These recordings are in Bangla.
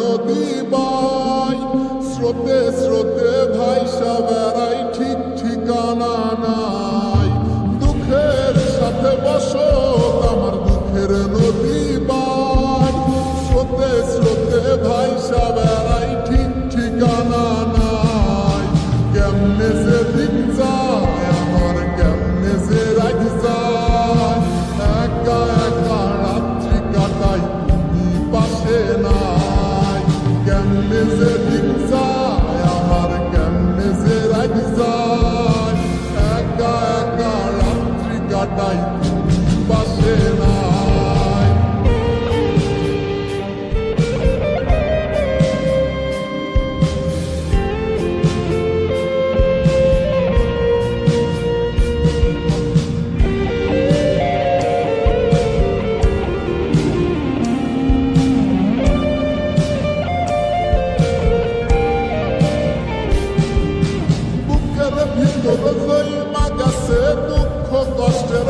নদী বাই, স্রোতে স্রোতে ভাই বেড়াই ঠিক ঠিকানা নাই। দুঃখের সাথে বসো আমার দুঃখের নদী বাই, স্রোতে স্রোতে ভাই বেড়াই night.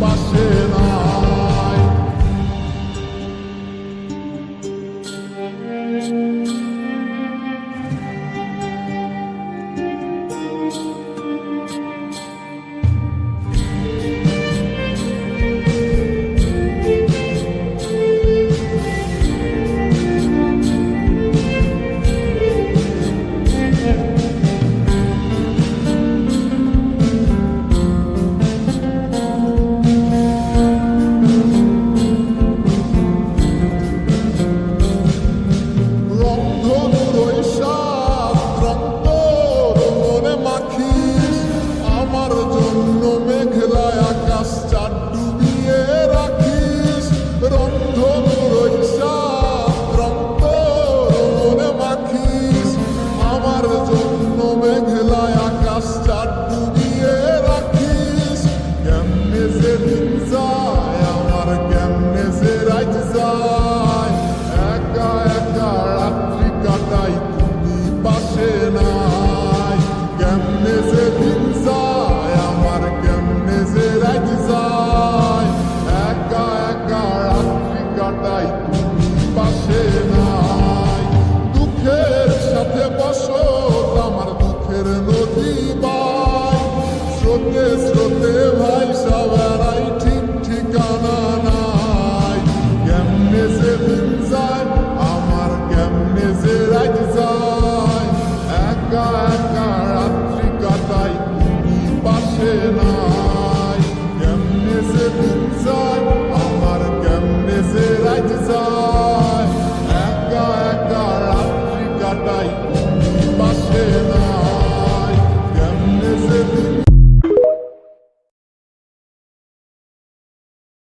Passei na gonna